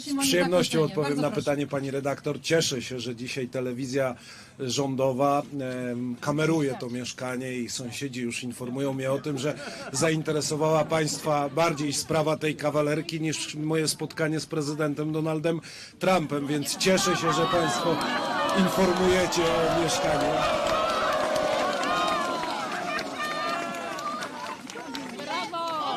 Z przyjemnością odpowiem Bardzo na proszę. pytanie pani redaktor. Cieszę się, że dzisiaj telewizja rządowa kameruje to mieszkanie i sąsiedzi już informują mnie o tym, że zainteresowała państwa bardziej sprawa tej kawalerki niż moje spotkanie z prezydentem Donaldem Trumpem, więc cieszę się, że państwo informujecie o mieszkaniu.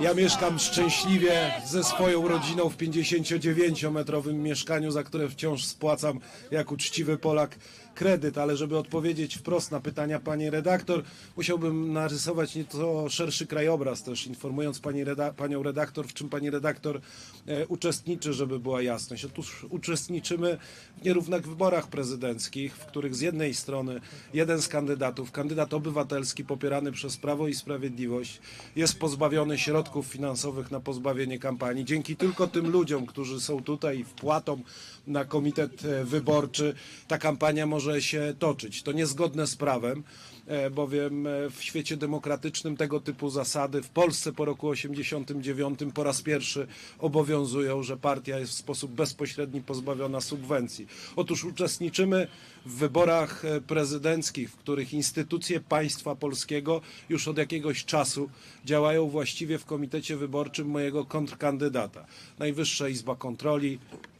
Ja mieszkam szczęśliwie ze swoją rodziną w 59-metrowym mieszkaniu, za które wciąż spłacam jak uczciwy Polak kredyt, ale żeby odpowiedzieć wprost na pytania pani redaktor, musiałbym narysować nieco szerszy krajobraz też, informując pani reda panią redaktor, w czym pani redaktor e, uczestniczy, żeby była jasność. Otóż uczestniczymy w nierównych wyborach prezydenckich, w których z jednej strony jeden z kandydatów, kandydat obywatelski popierany przez Prawo i Sprawiedliwość, jest pozbawiony środków finansowych na pozbawienie kampanii. Dzięki tylko tym ludziom, którzy są tutaj wpłatą na komitet e, wyborczy, ta kampania może się toczyć. To niezgodne z prawem, e, bowiem e, w świecie demokratycznym tego typu zasady w Polsce po roku 89 po raz pierwszy obowiązują, że partia jest w sposób bezpośredni pozbawiona subwencji. Otóż uczestniczymy w wyborach e, prezydenckich, w których instytucje państwa polskiego już od jakiegoś czasu działają właściwie w komitecie wyborczym mojego kontrkandydata. Najwyższa Izba Kontroli,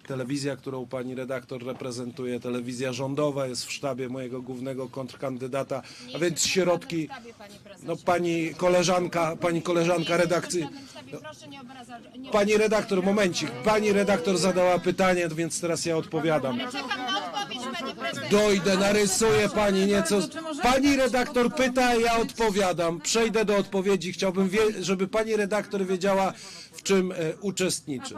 telewizja, którą pani redaktor reprezentuje, telewizja rządowa jest w sztabie mojego głównego kontrkandydata, a więc środki, no pani koleżanka, pani koleżanka redakcji, pani redaktor, momencik, pani redaktor zadała pytanie, więc teraz ja odpowiadam. Dojdę, narysuję pani nieco. Pani redaktor pyta, ja odpowiadam. Przejdę do odpowiedzi. Chciałbym, wie, żeby pani redaktor wiedziała, w czym e, uczestniczy.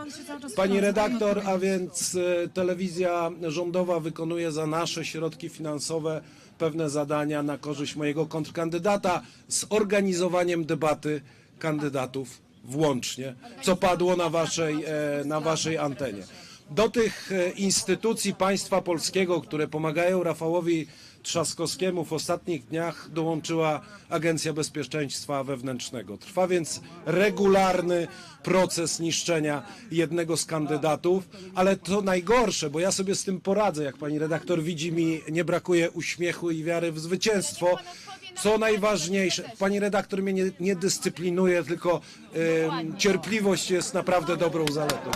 Pani redaktor, a więc e, telewizja rządowa wykonuje za nasze środki finansowe pewne zadania na korzyść mojego kontrkandydata z organizowaniem debaty kandydatów włącznie, co padło na waszej, e, na waszej antenie. Do tych e, instytucji państwa polskiego, które pomagają Rafałowi Trzaskowskiemu w ostatnich dniach dołączyła Agencja Bezpieczeństwa Wewnętrznego. Trwa więc regularny proces niszczenia jednego z kandydatów, ale to najgorsze, bo ja sobie z tym poradzę, jak pani redaktor widzi mi nie brakuje uśmiechu i wiary w zwycięstwo. Co najważniejsze, pani redaktor mnie nie, nie dyscyplinuje, tylko em, cierpliwość jest naprawdę dobrą zaletą.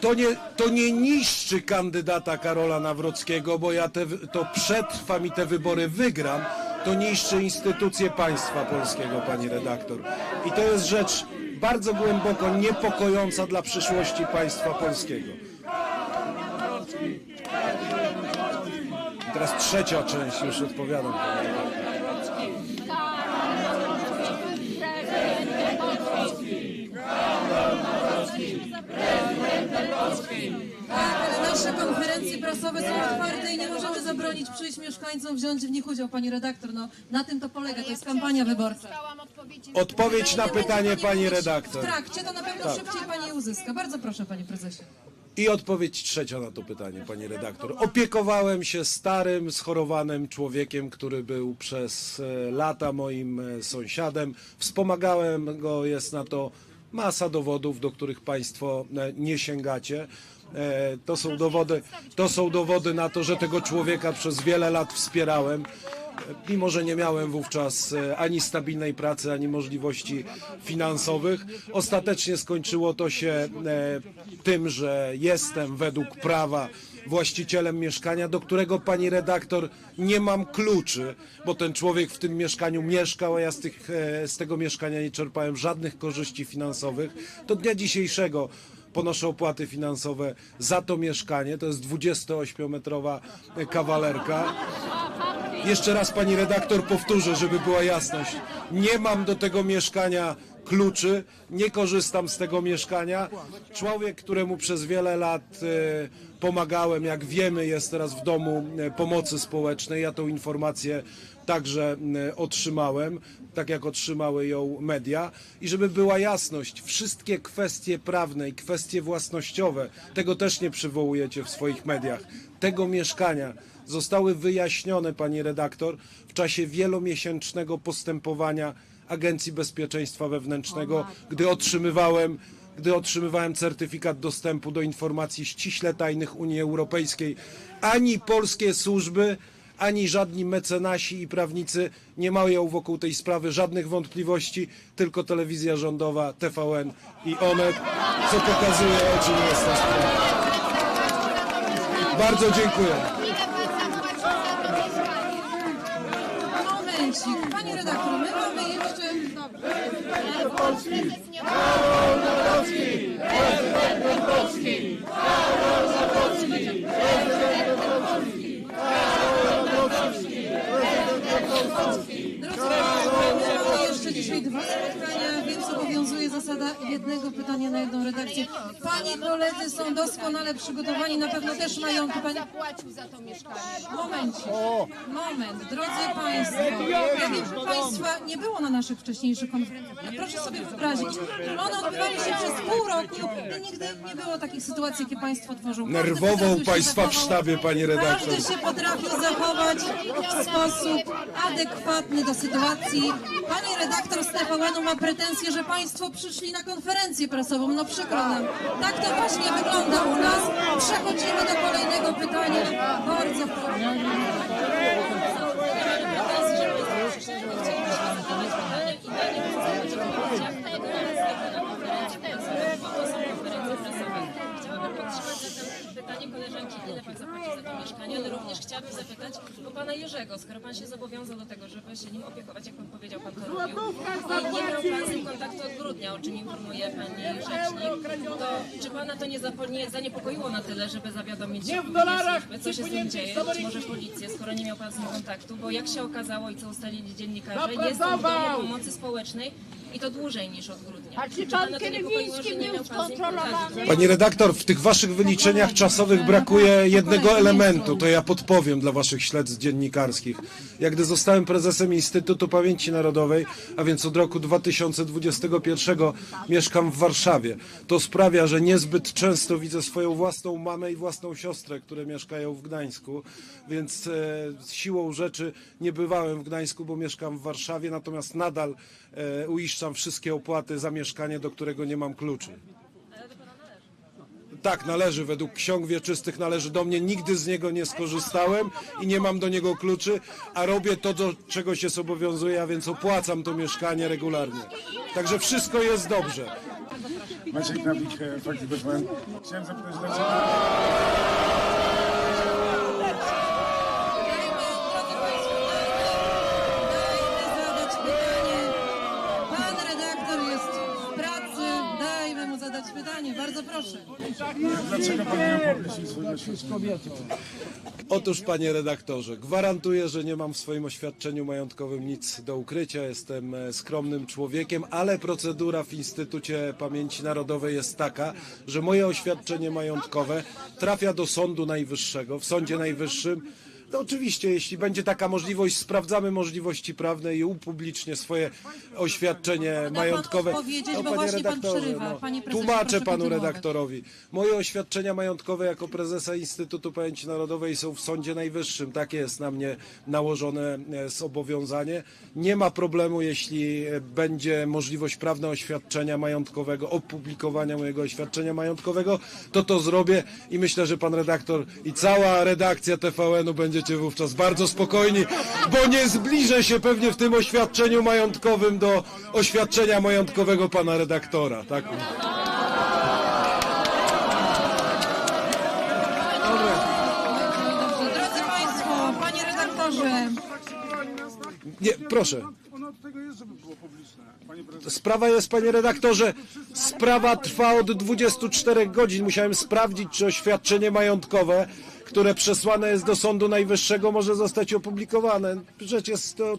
To nie, to nie niszczy kandydata Karola Nawrockiego, bo ja te, to przetrwam i te wybory wygram. To niszczy instytucje państwa polskiego, pani redaktor. I to jest rzecz bardzo głęboko niepokojąca dla przyszłości państwa polskiego. Teraz trzecia część, już odpowiadam. pani redaktor. Tak, ale nasze konferencje prasowe są otwarte i nie możemy zabronić przyjść mieszkańcom wziąć w nich udział, pani redaktor. No, na tym to polega, to jest kampania wyborcza. Odpowiedź na pytanie pani W redaktor. trakcie to na pewno szybciej pani uzyska. Bardzo proszę, panie prezesie. I odpowiedź trzecia na to pytanie, pani redaktor. Opiekowałem się starym, schorowanym człowiekiem, który był przez e, lata moim e, sąsiadem. Wspomagałem go, jest na to masa dowodów, do których państwo e, nie sięgacie. E, To są dowody, to są dowody na to, że tego człowieka przez wiele lat wspierałem. E, Mimo, że nie miałem wówczas e, ani stabilnej pracy, ani możliwości finansowych, ostatecznie skończyło to się tym, że jestem według prawa właścicielem mieszkania, do którego pani redaktor nie mam kluczy, bo ten człowiek w tym mieszkaniu mieszkał, a ja z, tych, z tego mieszkania nie czerpałem żadnych korzyści finansowych. Do dnia dzisiejszego ponoszę opłaty finansowe za to mieszkanie. To jest 28-metrowa kawalerka. Jeszcze raz pani redaktor powtórzę, żeby była jasność. Nie mam do tego mieszkania kluczy, nie korzystam z tego mieszkania. Człowiek, któremu przez wiele lat e, pomagałem, jak wiemy, jest teraz w domu e, pomocy społecznej. Ja tą informację także e, otrzymałem, tak jak otrzymały ją media. I żeby była jasność, wszystkie kwestie prawne i kwestie własnościowe, tego też nie przywołujecie w swoich mediach, tego mieszkania zostały wyjaśnione, pani redaktor, w czasie wielomiesięcznego postępowania Agencji Bezpieczeństwa Wewnętrznego, gdy otrzymywałem gdy otrzymywałem certyfikat dostępu do informacji ściśle tajnych Unii Europejskiej. Ani polskie służby, ani żadni mecenasi i prawnicy nie mają wokół tej sprawy żadnych wątpliwości, tylko telewizja rządowa, TVN i Onet, co pokazuje, o czym jest ta sprawa. Bardzo dziękuję. Momencik, panie redaktor, my mamy jeszcze... Dobrze. Ale pan prezes nie Drodzy Państwo, mamy jeszcze zasada jednego pytania na jedną redakcję. Pani koledzy są doskonale przygotowani, na pewno też mają tu pani... zapłacił za to mieszkanie? Momencik, moment, drodzy Państwo, ja wiem, że Państwa nie było na naszych wcześniejszych konferencjach, ale proszę sobie wyobrazić, one odbywały się przez pół roku i nigdy nie było takich sytuacji, jakie Państwo tworzą. Każdy Nerwował potrafił się Państwa w zachować- sztabie, Pani redaktor. Każdy się potrafił zachować w sposób adekwatny do sytuacji. Pani redaktor z TVN-u ma pretensje, że Państwo przyszli na konferencję prasową. No przykro nam. Tak to właśnie wygląda u nas. Przechodzimy do kolejnego pytania. Bardzo proszę. Chciałabym podtrzymać zatem pytanie koleżanki, ile pan zapłaci mieszkanie, ale również chciałabym zapytać o pana Jerzego, skoro pan się zobowiązał do tego, żeby się nim opiekować, jak pan powiedział, pan to robił, i nie miał pan z nim kontaktu od grudnia, o czym informuje pani rzecznik, to czy pana to nie, zaniepokoiło na tyle, żeby zawiadomić nie w dolarach, służby, co się z nim dzieje, czy może policję, skoro nie miał pan z nim kontaktu, bo jak się okazało i co ustalili dziennikarze, jest on w domu pomocy społecznej i to dłużej niż od grudnia. Pani redaktor, w tych waszych wyliczeniach czasowych brakuje jednego elementu, to ja podpowiem dla waszych śledztw dziennikarskich. Jak gdy zostałem prezesem Instytutu Pamięci Narodowej, a więc od roku 2021 mieszkam w Warszawie, to sprawia, że niezbyt często widzę swoją własną mamę i własną siostrę, które mieszkają w Gdańsku, więc e, siłą rzeczy nie bywałem w Gdańsku, bo mieszkam w Warszawie, natomiast nadal uiszczam wszystkie opłaty za mieszkanie, do którego nie mam kluczy. Tak, należy, według ksiąg wieczystych należy do mnie. Nigdy z niego nie skorzystałem i nie mam do niego kluczy, a robię to, do czego się zobowiązuję, a więc opłacam to mieszkanie regularnie. Także wszystko jest dobrze. Maciej Knapik, e, Fakty BFM. Chciałem zapytać, dlaczego... pytanie. Bardzo proszę. Dlaczego pan nie opublicznił swojego oświadczenia? Otóż, panie redaktorze, gwarantuję, że nie mam w swoim oświadczeniu majątkowym nic do ukrycia. Jestem e, skromnym człowiekiem, ale procedura w Instytucie Pamięci Narodowej jest taka, że moje oświadczenie majątkowe trafia do Sądu Najwyższego. W Sądzie Najwyższym to oczywiście, jeśli będzie taka możliwość, sprawdzamy możliwości prawne i upublicznię swoje oświadczenie pan majątkowe. odpowiedzieć, No, bo właśnie pan przerywa. no, Panie prezesie, tłumaczę proszę panu kontynuować. redaktorowi. Moje oświadczenia majątkowe jako prezesa Instytutu Pamięci Narodowej są w Sądzie Najwyższym. Takie jest na mnie nałożone e, zobowiązanie. Nie ma problemu, jeśli e, będzie możliwość prawna oświadczenia majątkowego, opublikowania mojego oświadczenia majątkowego, to to zrobię i myślę, że pan redaktor i cała redakcja TVN-u będziecie wówczas bardzo spokojni, bo nie zbliżę się pewnie w tym oświadczeniu majątkowym do oświadczenia majątkowego pana redaktora. Tak? Drodzy Państwo, panie redaktorze, Nie, proszę. Sprawa jest, panie redaktorze, sprawa trwa od 24 godzin. Musiałem sprawdzić, czy oświadczenie majątkowe, które przesłane jest do Sądu Najwyższego, może zostać opublikowane. Rzecz jest to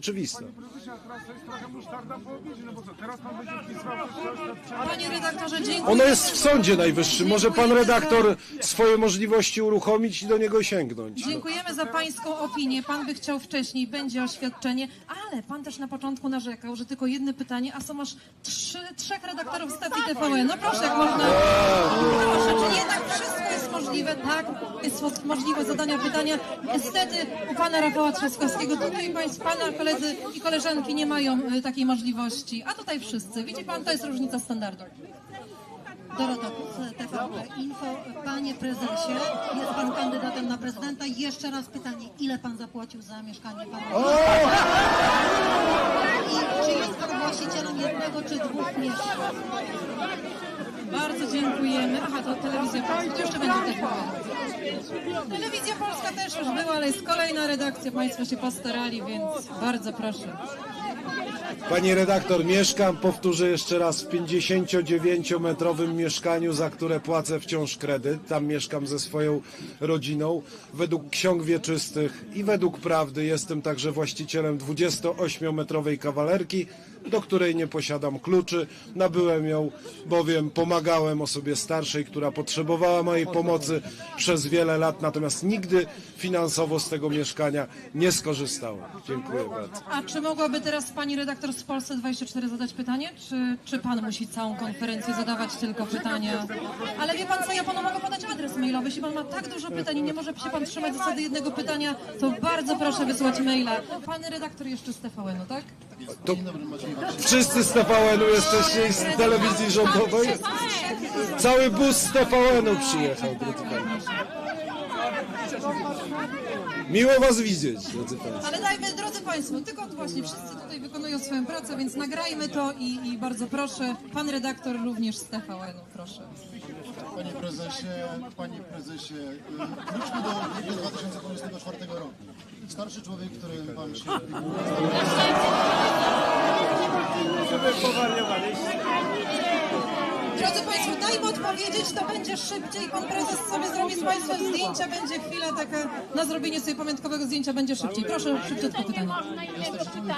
obiedzie, no bo co, teraz pan będzie wpisywał wszystkie oświadczenia? panie redaktorze, dziękuję. Ono jest w Sądzie Najwyższym. Może pan redaktor swoje możliwości uruchomić i do niego sięgnąć. Dziękujemy za pańską opinię. Pan by chciał wcześniej, będzie oświadczenie, ale pan też na początku narzekał, że tylko jedno pytanie, a są aż trzy, trzech redaktorów stacji TVN. No proszę, jak można. Proszę, czyli jednak wszystko jest możliwe, tak, jest mo- możliwe zadania pytania. Niestety u pana Rafała Trzaskowskiego tutaj państw, pana koledzy i koleżanki nie mają y, takiej możliwości, a tutaj wszyscy. Widzi pan, to jest różnica standardu. Dorota Kuc, TVP Info. Panie prezesie, jest pan kandydatem na prezydenta. Jeszcze raz pytanie, ile pan zapłacił za mieszkanie pana? I czy jest pan właścicielem jednego czy dwóch mieszkań? Bardzo dziękujemy. Aha, to telewizja to jeszcze będzie TVP. Telewizja polska też już była, ale jest kolejna redakcja, państwo się postarali, więc bardzo proszę. Pani redaktor, mieszkam, powtórzę jeszcze raz, w 59-metrowym mieszkaniu, za które płacę wciąż kredyt. Tam mieszkam ze swoją rodziną. Według ksiąg wieczystych i według prawdy jestem także właścicielem 28-metrowej kawalerki, do której nie posiadam kluczy. Nabyłem ją, bowiem pomagałem osobie starszej, która potrzebowała mojej pomocy przez wiele lat, natomiast nigdy finansowo z tego mieszkania nie skorzystałem. Dziękuję bardzo. A czy mogłaby teraz pani redaktor z Polsce 24 zadać pytanie? Czy, czy pan musi całą konferencję zadawać tylko pytania? Ale wie pan co, ja panu mogę podać adres mailowy. Jeśli pan ma tak dużo pytań i nie może się pan trzymać zasady jednego pytania, to bardzo proszę wysłać maila. Pan redaktor jeszcze z TVN-u, tak? To wszyscy z TVN-u jesteście i z telewizji rządowej? Cały bus z TVN-u przyjechał, drodzy Państwo. Miło Was widzieć, drodzy Państwo. Ale dajmy, drodzy Państwo, tylko właśnie wszyscy tutaj wykonują swoją pracę, więc nagrajmy to i, i bardzo proszę, pan redaktor również z TVN-u, proszę. Panie prezesie, panie prezesie, y, wróćmy do grudnia 2024 roku. Starszy człowiek, który pan się Drodzy Państwo, dajmy odpowiedzieć, to będzie szybciej. Pan prezes sobie zrobi z Państwem zdjęcia, będzie chwila taka na zrobienie sobie pamiątkowego zdjęcia, będzie szybciej. Proszę, szybciutko pytanie. Można zadać?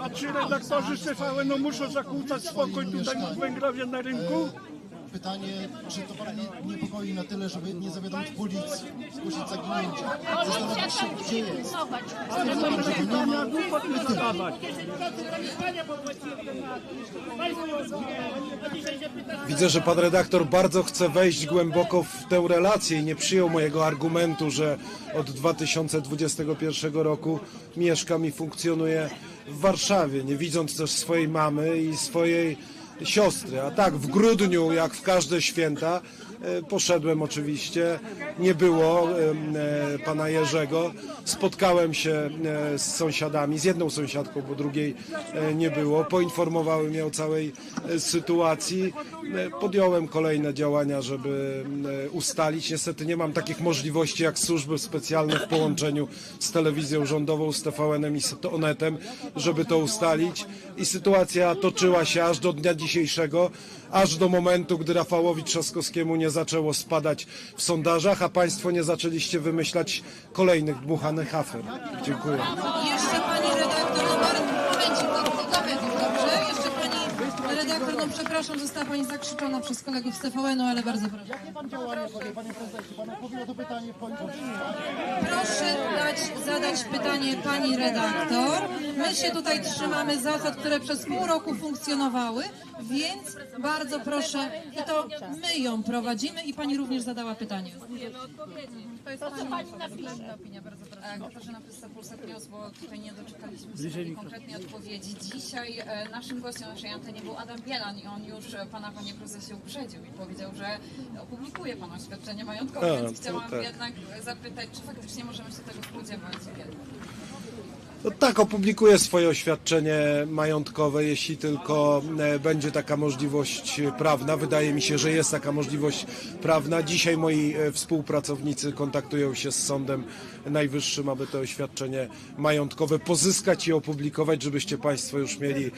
A czy redaktorzy z TVN no muszą zakłócać spokój tutaj w Węgrowie na rynku? Pytanie, czy to pana nie niepokoi na tyle, żeby nie zawiadomić policji, zgłosić zaginięcia, zastanowić się, gdzie jest. Stwierdzić, że go nie ma i tyle. Widzę, że pan redaktor bardzo chce wejść głęboko w tę relację i nie przyjął mojego argumentu, że od 2021 roku mieszkam i funkcjonuję w Warszawie, nie widząc też swojej mamy i swojej siostry. A tak, w grudniu, jak w każde święta, poszedłem oczywiście, nie było e, pana Jerzego, spotkałem się e, z sąsiadami, z jedną sąsiadką, bo drugiej e, nie było, poinformowałem je o całej e, sytuacji, E, podjąłem kolejne działania, żeby e, ustalić. Niestety nie mam takich możliwości jak służby specjalne w połączeniu z telewizją rządową, z TVN-em i z Onetem, żeby to ustalić. I sytuacja toczyła się aż do dnia dzisiejszego, aż do momentu, gdy Rafałowi Trzaskowskiemu nie zaczęło spadać w sondażach, a Państwo nie zaczęliście wymyślać kolejnych dmuchanych afer. Dziękuję. Jeszcze pani redaktor, no bardzo, momencik, do, dowiedzów, dobrze? Jeszcze pani redaktor, no przepraszam, została pani zakrzyczona przez kolegów z TVN-u, ale bardzo proszę. Jakie pan działanie podjął, panie prezesie? Pan odpowiedział to pytanie w końcu. Proszę dać, zadać pytanie pani redaktor. My się tutaj trzymamy zasad, które przez pół roku funkcjonowały, więc bardzo proszę, i to my ją prowadzimy i pani również zadała pytanie. To jest pani napisze. opinia, bardzo proszę. Katarzyna Pysta, Polsat News, bo tutaj nie doczekaliśmy się takiej konkretnej odpowiedzi. Dzisiaj e, naszym gościem naszej antenie był Adam Bielan i on już e, pana, panie prezesie, uprzedził i powiedział, że opublikuje pan oświadczenie majątkowe, A, więc to chciałam tak. jednak zapytać, czy faktycznie możemy się tego spodziewać kiedy? No tak, opublikuję swoje oświadczenie majątkowe, jeśli tylko e, będzie taka możliwość prawna. Wydaje mi się, że jest taka możliwość prawna. Dzisiaj moi e, współpracownicy kontaktują się z Sądem Najwyższym, aby to oświadczenie majątkowe pozyskać i opublikować, żebyście Państwo już mieli e,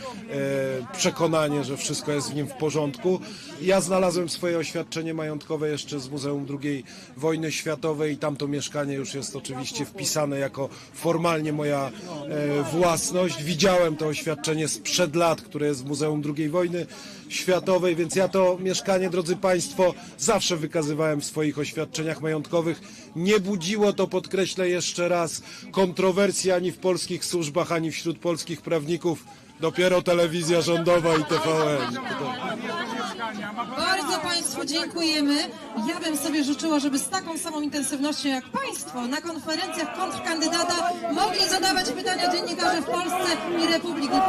przekonanie, że wszystko jest w nim w porządku. Ja znalazłem swoje oświadczenie majątkowe jeszcze z Muzeum II Wojny Światowej i tam to mieszkanie już jest oczywiście wpisane jako formalnie moja własność. Widziałem to oświadczenie sprzed lat, które jest w Muzeum II Wojny Światowej, więc ja to mieszkanie, drodzy Państwo, zawsze wykazywałem w swoich oświadczeniach majątkowych. Nie budziło to, podkreślę jeszcze raz, kontrowersji ani w polskich służbach, ani wśród polskich prawników. Dopiero telewizja rządowa i TVN. Bardzo Państwu dziękujemy. Ja bym sobie życzyła, żeby z taką samą intensywnością jak Państwo na konferencjach kontrkandydata mogli zadawać pytania dziennikarze w Polsce i Republiki